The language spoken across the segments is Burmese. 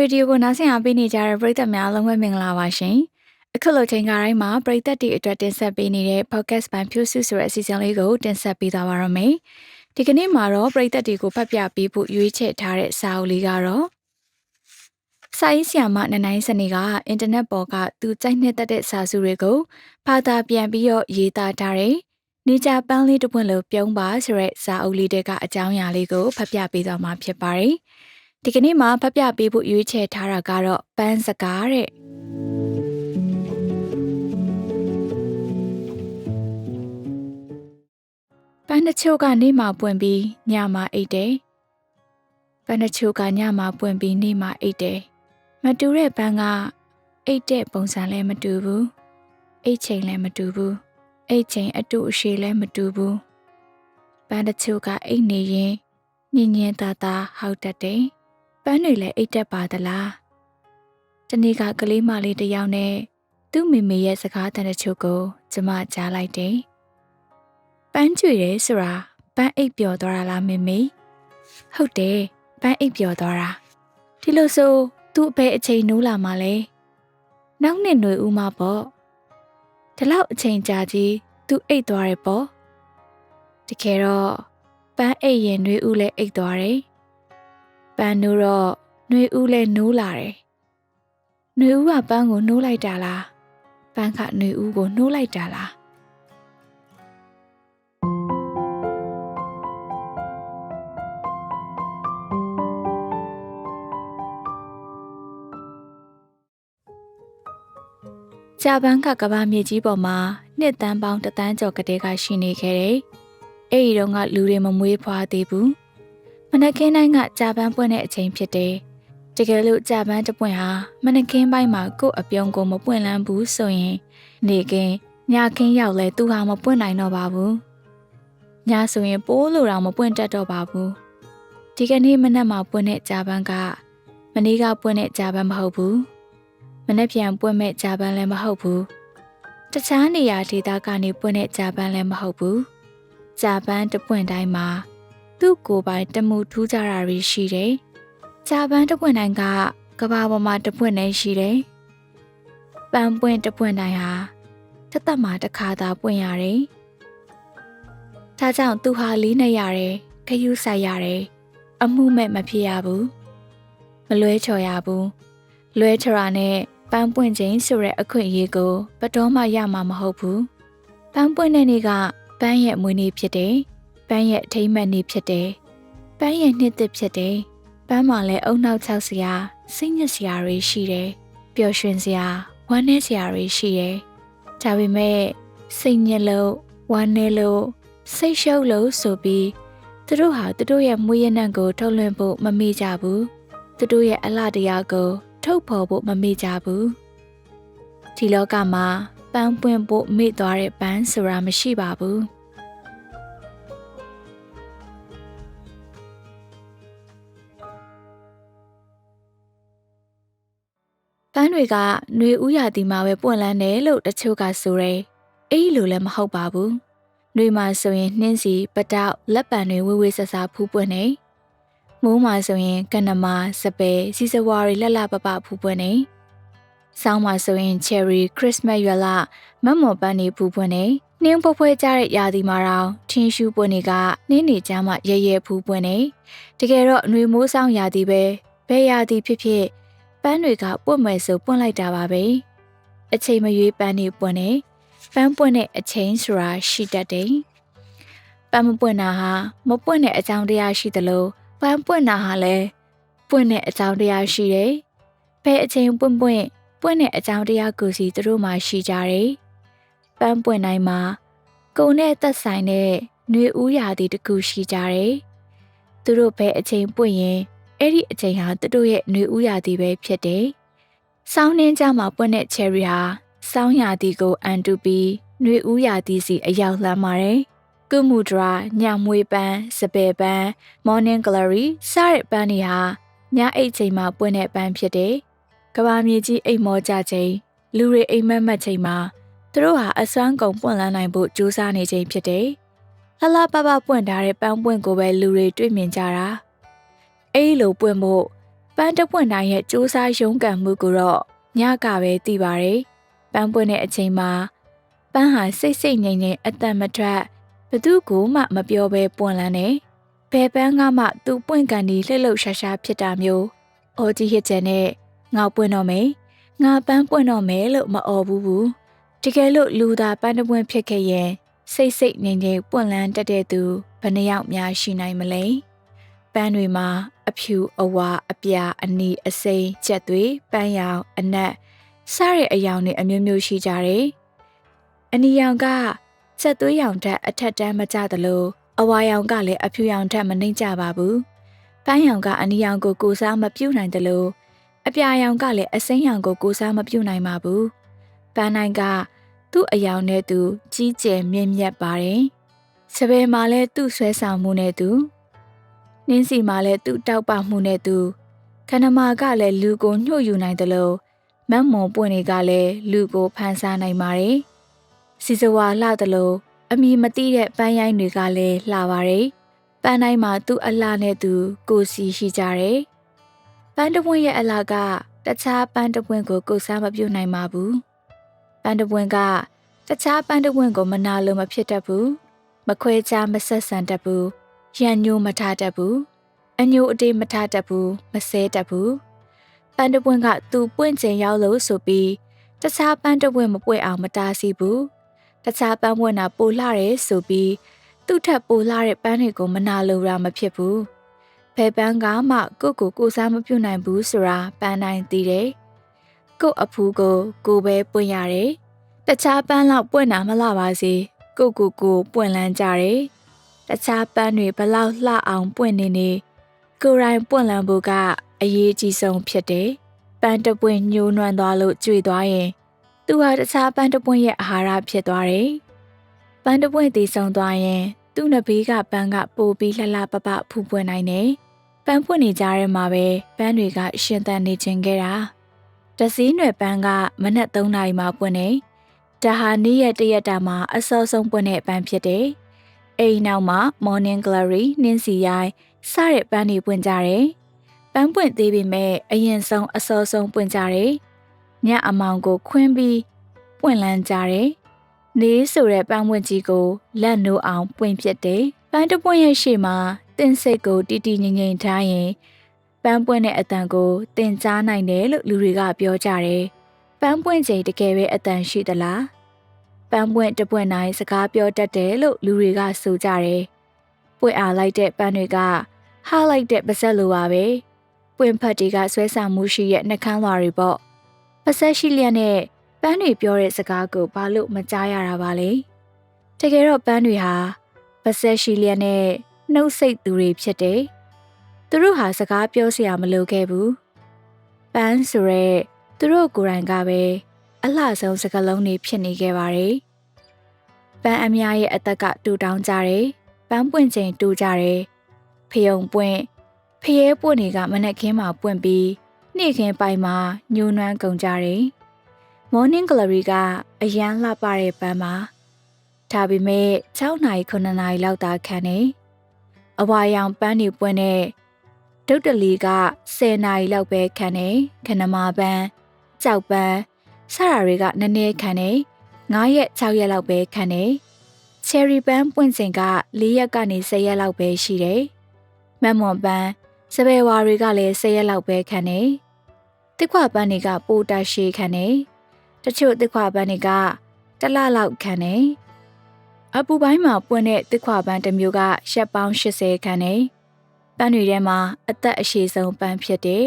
ရေဒီယိုကိုနားဆင်အားပေးနေကြတဲ့ပရိသတ်များအားလုံးပဲမင်္ဂလာပါရှင်။အခုလိုချိန်ခါတိုင်းမှာပရိသတ်တွေအတွက်တင်ဆက်ပေးနေတဲ့ podcast ပိုင်းဖြူစုဆိုတဲ့အစီအစဉ်လေးကိုတင်ဆက်ပေးသွားပါရမယ်။ဒီကနေ့မှာတော့ပရိသတ်တွေကိုဖတ်ပြပေးဖို့ရွေးချယ်ထားတဲ့စာအုပ်လေးကတော့စာရေးဆရာမနနိုင်စနေကအင်တာနက်ပေါ်ကသူကြိုက်နှစ်သက်တဲ့စာစုတွေကိုဖာသာပြန်ပြီးတော့ရေးသားထားတဲ့နေကြပန်းလေးတစ်ပွင့်လိုပြုံးပါဆိုတဲ့စာအုပ်လေးတွေကအကြောင်းအရာလေးကိုဖတ်ပြပေးသွားမှာဖြစ်ပါတယ်။ ဒီကနေ့မှာဖတ်ပြပေးဖို့ရွေးချယ်ထားတာကတော့ပန်းစကားတဲ့ပန်းတချို့ကနေမှပွင့်ပြီးညမှအိတ်တယ်ပန်းတချို့ကညမှပွင့်ပြီးနေမှအိတ်တယ်မတူတဲ့ပန်းကအိတ်တဲ့ပုံစံလည်းမတူဘူးအိတ်ချိန်လည်းမတူဘူးအိတ်ချိန်အတူအရှိလည်းမတူဘူးပန်းတချို့ကအိတ်နေရင်ညင်ညင်သာသာဟောက်တတ်တယ်ပ န်းတွေလည်းအိတ်တက်ပါသလားတနေ့ကကလေးမလေးတယောက်နဲ့သူ့မိမိရဲ့စကားတန်တချို့ကိုကျမကြားလိုက်တယ်ပန်းကျွေတယ်ဆိုတာပန်းအိတ်ပျော်သွားတာလားမိမိဟုတ်တယ်ပန်းအိတ်ပျော်သွားတာဒီလိုဆိုသူ့အဖေအချိန်နိုးလာမှလဲနောက်နှစ်ຫນွေဦးမှာပေါ့ဒီလောက်အချိန်ကြာကြီးသူအိတ်သွားတယ်ပေါ့တကယ်တော့ပန်းအိတ်ရင်ຫນွေဦးလည်းအိတ်သွားတယ် ပန်းနိုးတော့နှွေဦးလဲနိုးလာတယ်။နှွေဦးကပန်းကိုနှိုးလိုက်တာလား။ပန်းကနှွေဦးကိုနှိုးလိုက်တာလား။ဂျပန်ကကဘာမြေကြီးပေါ်မှာနှစ်တန်းပေါင်းတသန်းကျော်ကလေးကရှိနေခဲ့တယ်။အဲ့ဒီတော့ကလူတွေမမွေးဖွားသေးဘူး။ မနက်ခင်းတိုင်းကကြာပန်းပွင့်တဲ့အချိန်ဖြစ်တယ်။တကယ်လို့ကြာပန်းတပွင့်ဟာမနက်ခင်းပိုင်းမှာကို့အပြုံးကိုမပွင့်လန်းဘူးဆိုရင် နေကင်းညခင်းရောက်လဲသူဟာမပွင့်နိုင်တော့ပါဘူး။ညဆိုရင်ပိုးလိုတော့မပွင့်တတ်တော့ပါဘူး။ဒီကနေ့မနက်မှာပွင့်တဲ့ကြာပန်းကမနေ့ကပွင့်တဲ့ကြာပန်းမဟုတ်ဘူး။မနေ့ပြန်ပွင့်မဲ့ကြာပန်းလည်းမဟုတ်ဘူး။တခြားနေရာဒေသကနေပွင့်တဲ့ကြာပန်းလည်းမဟုတ်ဘူး။ကြာပန်းတပွင့်တိုင်းမှာ သူ့ကိုယ်ပိုင်တမှုထူးခြားတာတွေရှိတယ်။ဂျာပန်တပွင့်တိုင်းကကဘာပေါ်မှာတပွင့်တိုင်းရှိတယ်။ပန်းပွင့်တပွင့်တိုင်းဟာတသက်မှာတစ်ခါသာပွင့်ရတယ်။ဒါကြောင့်သူဟာလေးနဲ့ရတယ်၊ခယူးဆိုင်ရတယ်။အမှုမဲ့မဖြစ်ရဘူး။မလွဲချော်ရဘူး။လွဲချော်ရနဲ့ပန်းပွင့်ခြင်းဆိုတဲ့အခွင့်အရေးကိုဘတော်မှရမှာမဟုတ်ဘူး။ပန်းပွင့်တဲ့နေ့ကပန်းရဲ့မွေးနေ့ဖြစ်တယ်။ ပန်းရဲ့အထိမ့်မှန်နေဖြစ်တယ်။ပန်းရဲ့နှစ်သက်ဖြစ်တယ်။ပန်းမှာလည်းအုံနောက်ချောက်စရာစိတ်ညစ်စရာတွေရှိတယ်။ပျော်ရွှင်စရာဝမ်းနည်းစရာတွေရှိတယ်။ဒါပေမဲ့စိတ်ညစ်လို့ဝမ်းနည်းလို့စိတ်ရှုပ်လို့ဆိုပြီးသူတို့ဟာသူတို့ရဲ့မွေးရနံ့ကိုထုတ်လွှင့်ဖို့မမေ့ကြဘူး။သူတို့ရဲ့အလှတရားကို ထုတ်ဖော်ဖို့မမေ့ကြဘူး။ဒီလောကမှာပန်းပွင့်ဖို့မေ့သွားတဲ့ပန်းဆိုတာမရှိပါဘူး။ ပန်းတွေကຫນွေဥရာသီမှာပဲပွင့်လန်းတယ်လို့တချို့ကဆိုတယ်။အေးလိုလည်းမဟုတ်ပါဘူး။ຫນွေမှာဆိုရင်နှင်းစီပတောက်လက်ပံတွေဝေဝေဆဆဖူးပွင့်နေ။မိုးမှာဆိုရင်ကနမစပယ်စီစဝါတွေလက်လပပဖူးပွင့်နေ။ဆောင်းမှာဆိုရင် cherry christmas ရွက်လမတ်မော်ပန်းတွေဖူးပွင့်နေ။နှင်းပွဲဖွဲကြတဲ့ရာသီမှာတော့ထင်းရှူးပွင့်တွေကနှင်းနေကြမှရဲရဲဖူးပွင့်နေ။တကယ်တော့ຫນွေမိုးဆောင်ရာသီပဲဘယ်ရာသီဖြစ်ဖြစ် ပန်းတွေကပွင့်မယ်ဆိုပွင့်လိုက်တာပါပဲအချိန်မရွေးပန်းတွေပွင့်နေပန်းပွင့်တဲ့အချိန်ဆိုတာရှိတတ်တယ်ပန်းမပွင့်တာဟာမပွင့်တဲ့အကြောင်းတရားရှိသလိုပန်းပွင့်တာဟာလည်းပွင့်တဲ့အကြောင်းတရားရှိတယ်ဘယ်အချိန်ပွင့်ပွင့်ပွင့်တဲ့အကြောင်းတရားကိုစီသူတို့မှရှိကြတယ်ပန်းပွင့်တိုင်းမှာကုံနဲ့သက်ဆိုင်တဲ့နှွေဦးရာသီတစ်ခုရှိကြတယ်သူတို့ဘယ်အချိန်ပွင့်ရင် အဲ့ဒီအချိန်ဟာသူတို့ရဲ့ຫນွေဥရာသီပဲဖြစ်တယ်။စောင်းနှင်းကြမှာပွင့်တဲ့ cherry ဟာစောင်းရာသီကိုအန်တူပြီးຫນွေဥရာသီစီအရောက်လှမ်းပါတယ်။ကုမူဒရာညမွေပန်းစပယ်ပန်း morning glory စတဲ့ပန်းတွေဟာညအိတ်ချိန်မှာပွင့်တဲ့ပန်းဖြစ်တယ်။ကဘာမြေကြီးအိမ်မောကြချိန်လူတွေအိမ်မက်မက်ချိန်မှာသူတို့ဟာအစွမ်းကုန်ပွင့်လန်းနိုင်ဖို့ကြိုးစားနေချိန်ဖြစ်တယ်။လှလှပပပွင့်ထားတဲ့ပန်းပွင့်ကိုပဲလူတွေတွေ့မြင်ကြတာ။ အဲ့လိုပွင့်ဖို့ပန်းတပွင့်တိုင်းရဲ့စူးစားရုန်းကန်မှုကိုတော့ညကပဲသိပါတယ်ပန်းပွင့်တဲ့အချိန်မှာပန်းဟာစိတ်စိတ်ငြိမ်ငြိမ်အသက်မထွက်ဘသူကိုမှမပြောဘဲပွင့်လန်းနေဘယ်ပန်းကမှသူ့ပွင့်ကန်ဒီလှလှရှာရှာဖြစ်တာမျိုးအော်ကြီးဟစ်တဲ့နဲ့ငေါပွင့်တော့မယ်ငါပန်းပွင့်တော့မယ်လို့မအော်ဘူးဘူးတကယ်လို့လူသားပန်းတပွင့်ဖြစ်ခဲ့ရင်စိတ်စိတ်ငြိမ်ငြိမ်ပွင့်လန်းတတ်တဲ့သူဘယ်နှယောက်များရှိနိုင်မလဲပန်းတွေမှာ အဖြူအဝါအပြာအနီအစိမ်းချက်သွေးပန်းရောင်အနက်စားတဲ့အယောင်တွေအမျိုးမျိုးရှိကြတယ်။အနီရောင်ကချက်သွေးရောင်ထက်အထက်တန်းမကျသလိုအဝါရောင်ကလည်းအဖြူရောင်ထက်မနှိမ့်ကြပါဘူး။ပန်းရောင်ကအနီရောင်ကိုကိုစားမပြုတ်နိုင်သလိုအပြာရောင်ကလည်းအစိမ်းရောင်ကိုကိုစားမပြုတ်နိုင်ပါဘူး။ပန်းနိုင်ကသူ့အယောင်နဲ့သူကြီးကျယ်မြင့်မြတ်ပါတယ်။စပယ်မှာလည်းသူ့ဆွဲဆောင်မှုနဲ့သူ နင်းစီမှာလည်းသူ့တောက်ပမှုနဲ့သူခန္ဓမာကလည်းလူကိုညှို့ယူနိုင်တယ်လို့မတ်မွန်ပွင့်တွေကလည်းလူကိုဖန်ဆားနိုင်ပါတယ်။စီစဝါလှတယ်လို့အမိမတိတဲ့ပန်းရိုင်းတွေကလည်းလှပါတယ်။ပန်းတိုင်းမှာသူ့အလှနဲ့သူကိုစီရှိကြတယ်။ပန်းတပွင့်ရဲ့အလှကတခြားပန်းတပွင့်ကိုကိုစားမပြုတ်နိုင်ပါဘူး။ပန်းတပွင့်ကတခြားပန်းတပွင့်ကိုမနာလိုမဖြစ်တတ်ဘူး။မခွဲခြားမဆက်ဆံတတ်ဘူး။ ရန်ညိုမထားတတ်ဘူး။အညိုအတေးမထားတတ်ဘူး။မဆဲတတ်ဘူး။ပန်းတပွင့်ကသူ့ပွင့်ကျင်ရောက်လို့ဆိုပြီးတခြားပန်းတပွင့်မပွင့်အောင်မတားဆီးဘူး။တခြားပန်းပွင့်တာပိုလှတယ်ဆိုပြီးသူ့ထက်ပိုလှတဲ့ပန်းတွေကိုမနာလိုတာမဖြစ်ဘူး။ဘယ်ပန်းကမှကိုကိုကိုစားမပြုတ်နိုင်ဘူးဆိုတာပန်းတိုင်းသိတယ်။ကို့အဖူးကိုကိုပဲပွင့်ရတယ်။တခြားပန်းလောက်ပွင့်တာမလှပါစေ။ကိုကိုကိုပွင့်လန်းကြတယ်။ တခြားပန်းတွေဘလောက်လှအောင်ပွင့်နေနေကိုယ်တိုင်ပွင့်လန်းဖို့ကအရေးကြီးဆုံးဖြစ်တယ်။ပန်းတပွင့်ညှိုးနွမ်းသွားလို့ကြွေသွားရင်သူဟာတခြားပန်းတပွင့်ရဲ့အာဟာရဖြစ်သွားတယ်။ပန်းတပွင့်တည်ဆုံသွားရင် သူ့နဘေးကပန်းကပိုပြီးလှလှပပဖူးပွင့်နိုင်တယ်။ပန်းပွင့်နေကြရဲမှာပဲပန်းတွေကရှင်သန်နေခြင်းခဲ့တာ။တစည်းနွယ်ပန်းကမနက်3နာရီမှပွင့်နေ။ဒါဟာနေ့ရက်တရက်တာမှာအစောဆုံးပွင့်တဲ့ပန်းဖြစ်တယ်။ အိမ်နောက်မှာ Morning Glory နှင်းစီရိုင်းစတဲ့ပန်းတွေပွင့်ကြတယ်။ပန်းပွင့်သေးပေမဲ့အရင်ဆုံးအစောဆုံးပွင့်ကြတယ်။ညအမောင်ကိုခွင်းပြီးပွင့်လန်းကြတယ်။နေဆိုတဲ့ပန်းပွင့်ကြီးကိုလက်နိုးအောင်ပွင့်ဖြစ်တယ်။ပန်းတပွင့်ရဲ့ရှေ့မှာတင်စိတ်ကိုတီတီငိမ့်ငိမ့်ထားရင်ပန်းပွင့်တဲ့အတန်ကိုတင်ကြားနိုင်တယ်လို့လူတွေကပြောကြတယ်။ပန်းပွင့်ချိန်တကယ်ပဲအတန်ရှိသလား။ ပန်းပွင့်တပွင့်တိုင်းစကားပြောတတ်တယ်လို့လူတွေကဆိုကြတယ်။ပွင့်အားလိုက်တဲ့ပန်းတွေကဟားလိုက်တဲ့ပါဇက်လိုပါပဲ။ပွင့်ဖတ်တွေကဆွဲဆောင်မှုရှိရဲ့နှကန်းလွာတွေပေါ့။ပါဆက်ရှိလျက်နဲ့ပန်းတွေပြောတဲ့စကားကိုဘာလို့မကြားရတာပါလဲတကယ်တော့ပန်းတွေဟာပါဆက်ရှိလျက်နဲ့နှုတ်ဆက်သူတွေဖြစ်တယ်သူတို့ဟာစကားပြောစရာမလိုခဲ့ဘူးပန်းဆိုရဲသူတို့ကိုယ်တိုင်ကပဲ အလှဆုံးစကားလုံးတွေဖြစ်နေခဲ့ပါတယ်ပန်းအများရဲ့အသက်ကတူတောင်းကြတယ်ပန်းပွင့်ချိန်တူကြတယ်ဖယုံပွင့်ဖျဲပွင့်တွေကမနက်ခင်းမှာပွင့်ပြီးနေ့ခင်းပိုင်မှာညှိုးနှွမ်းကုန်ကြတယ်။ Morning Glory ကအရန်လှပတဲ့ပန်းမှာဒါပေမဲ့6နာရီ9နာရီလောက်သာခံနေအဝါရောင်ပန်းတွေပွင့်တဲ့ဒုတ်တလီက10နာရီလောက်ပဲခံနေခဏမာပန်းကြောက်ပန်း စတာတွေကနည်းနည်းခံနေ9ရက်6ရက်လောက်ပဲခံနေချယ်ရီပန်းပွင့်စဉ်က4ရက်ကနေ10ရက်လောက်ပဲရှိတယ်မမ်မွန်ပန်းစပယ်ဝါတွေကလည်း10ရက်လောက်ပဲခံနေတစ်ခွပန်းတွေကပိုတရှိခံနေတချို့တစ်ခွပန်းတွေကတလလောက်ခံနေအပူပိုင်းမှာပွင့်တဲ့တစ်ခွပန်းတစ်မျိုးကရှက်ပေါင်း80ခံနေပန်းတွေထဲမှာအသက်အရှိဆုံးပန်းဖြစ်တယ်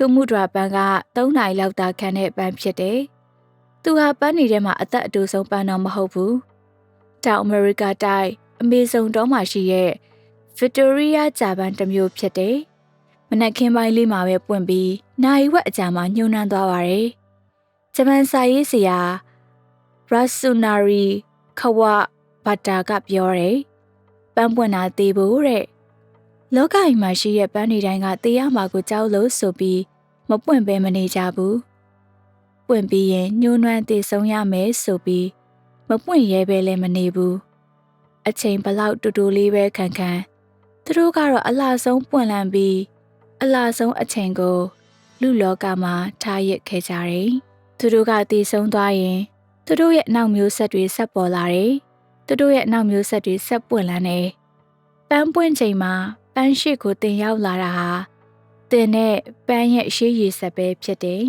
ကုမှုဒရာပန်းက3နိုင်လောက်သာခံတဲ့ပန်းဖြစ်တယ်သူဟာပန်းတွေထဲမှာအသက်အတူဆုံးပန်းတော့မဟုတ်ဘူးတောင်အမေရိကတိုက်အမေဇုန်တောမှာရှိရဲ့ဗစ်တိုးရီးယားဂျာပန်တစ်မျိုးဖြစ်တယ်မနက်ခင်းပိုင်းလေးမှာပဲပွင့်ပြီးနိုင်ဝက်အကြာမှာညှိုးနှမ်းသွားပါတယ်။ဂျပန်စာရေးဆရာရာဆူနာရီခဝဘတ်တာကပြောတယ်။ပန်းပွင့်တာသေးဖို့တဲ့။ လောကကြီးမှာရှိတဲ့ပန်းတွေတိုင်းကတေးရမှာကိုကြောက်လို့ဆိုပြီးမပွင့်ပဲမနေကြဘူး။ပွင့်ပြီးရင်ညှိုးနှမ်းတည်ဆုံးရမယ်ဆိုပြီးမပွင့်ရဲပဲလည်းမနေဘူး။အချိန်ဘလောက်တူတူလေးပဲခံခံသူတို့ကတော့အလှဆုံးပွင့်လန်းပြီးအလားဆုံးအချိန်ကို လူလောကမှာထားရစ်ခဲ့ကြတယ်။သူတို့ကတည်ဆုံးသွားရင်သူတို့ရဲ့နောက်မျိုးဆက်တွေဆက်ပေါ်လာတယ်။သူတို့ရဲ့နောက်မျိုးဆက်တွေဆက်ပွင့်လာတယ်။ပန်းပွင့်ချိန်မှာပ န်းရှိကိုတင်ရောက်လာတာဟာတင်နဲ့ပန်းရဲ့ရှေးရည်ဆက်ပဲဖြစ်တယ်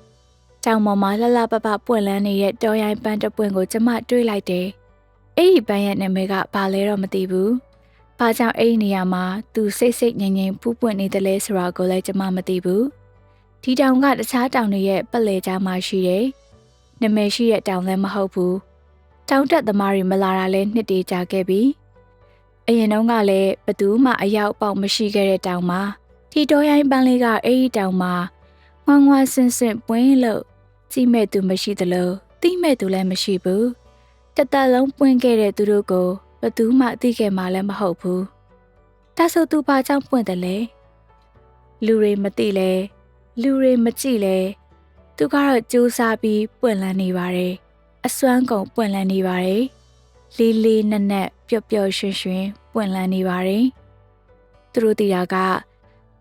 ။တောင်ပေါ်မှာလှလှပပပွင့်လန်းနေတဲ့တော်ရိုင်းပန်းတစ်ပွင့်ကိုကျမတွေးလိုက်တယ်။အဲ့ဒီပန်းရဲ့နာမည်ကဘာလဲတော့မသိဘူး။ဘာကြောင့်အဲ့ဒီနေရာမှာသူစိတ်စိတ်ငြိမ်ငြိမ်ပူပွင့်နေတယ်လဲဆိုတာကိုလည်းကျမမသိဘူး။ဒီတောင်ကတခြားတောင်တွေရဲ့ပတ်လည်ကြားမှာရှိတယ်။နာမည်ရှိတဲ့တောင်လည်းမဟုတ်ဘူး။တောင်တက်သမားတွေမလာတာလဲနှစ်တည်ကြခဲ့ပြီ။ အရင်တုန်းကလည်းဘသူမှအရောက်ပေါက်မရှိခဲ့တဲ့တောင်မှာဒီတော်ရိုင်းပန်းလေးကအဲ့ဒီတောင်မှာငွားငွားဆင်းဆင်းပွင့်လို့ကြည့်မဲ့သူမရှိသလိုသိမဲ့သူလည်းမရှိဘူးတသက်လုံးပွင့်ခဲ့တဲ့သူတို့ကိုဘသူမှသိခဲ့မှလည်းမဟုတ်ဘူးဒါဆိုသူဘာကြောင့်ပွင့်တယ်လဲလူတွေမသိလဲလူတွေမကြည့်လဲသူကတော့စူးစားပြီးပွင့်လန်းနေပါတယ်အစွမ်းကုန်ပွင့်လန်းနေပါတယ် လေးလေးနက်နက်ပျော့ပျော့ရွှင်ရွှင်ပွင့်လန်းနေပါတယ်သူတို့တီတာက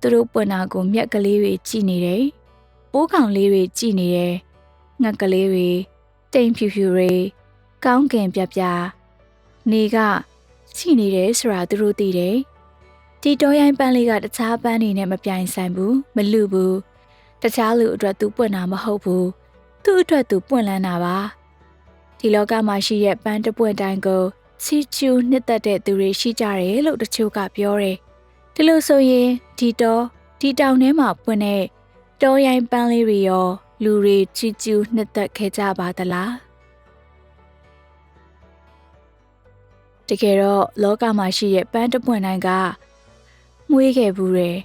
သူတို့ပွင့်တာကိုမြက်ကလေးတွေကြည့်နေတယ်။ပိုးကောင်လေးတွေကြည့်နေတယ်။ငှက်ကလေးတွေတိမ်ဖြူဖြူတွေကောင်းကင်ပြပြနေကကြည့်နေတယ်ဆိုတာသူတို့သိတယ်။ဒီတော်ရိုင်းပန်းလေးကတခြားပန်းတွေနဲ့မပြိုင်ဆိုင်ဘူးမလူဘူး။တခြားလူအတွက်သူပွင့်တာမဟုတ်ဘူး။သူ့အတွက်သူပွင့်လန်းတာပါ။ ဒီလောကမှာရှိတဲ့ပန်းတပွင့်တိုင်းကိုချီချူနှစ်သက်တဲ့သူတွေရှိကြတယ်လို့တချို့ကပြောတယ်။ဒီလိုဆိုရင်ဒီတော့ဒီတောင်ထဲမှာပွင့်တဲ့တောရိုင်းပန်းလေးတွေရောလူတွေချီကျူးနှစ်သက်ခဲ့ကြပါသလားတကယ်တော့လောကမှာရှိတဲ့ပန်းတပွင့်တိုင်းကမွေးခဲ့ဘူးတယ်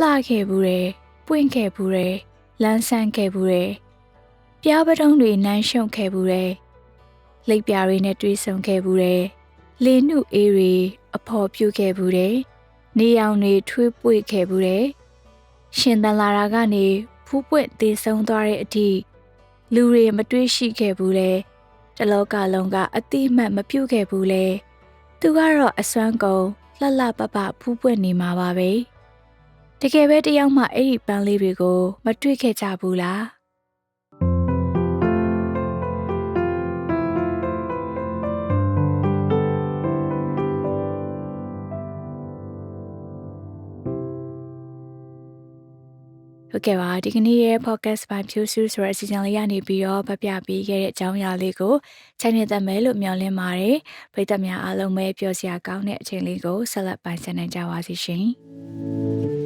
လှခဲ့ဘူးတယ်ပွင့်ခဲ့ဘူးတယ်လန်းဆန်းခဲ့ဘူးတယ်ပြားပတုံးတွေနမ်းရှုံခဲ့ဘူးတယ် လိပ်ပြားတွေနဲ့တွေးဆုံခဲ့ဘူးတယ်လေနှုတ်အေးတွေအဖော်ပြုတ်ခဲ့ဘူးတယ်နေရောင်တွေထွေးပွေခဲ့ဘူးတယ်။ရှင်သန်လာတာကနေဖူးပွင့်သေးဆုံးသွားတဲ့အထိလူတွေမတွေးရှိခဲ့ဘူးလေ။တလောကလုံးကအတိမတ်မပြုတ်ခဲ့ဘူးလေ။သူကတော့အစွမ်းကုန်လှလှပပဖူးပွင့်နေမှာပါပဲ။တကယ်ပဲတယောက်မှအဲ့ဒီပန်းလေးတွေကို မတွေ့ခဲ့ကြဘူးလား။။ ဟုတ်ကဲ့ပါဒီကနေ့ရဲ့ podcast ပိုင်းဖြူစုဆိုတဲ့အစီအစဉ်လေးကနေပြီးတော့ဖပြပေးခဲ့တဲ့အကြောင်းအရာလေးကိုချိုင်းနေတတ်မယ်လို့မျှော်လင့်ပါတယ်။ပရိသတ်များအားလုံးပဲပျော်စရာကောင်းတဲ့အချိန်လေးကိုဆက်လက်ပိုင်ဆိုင်နိုင်ကြပါစေရှင်။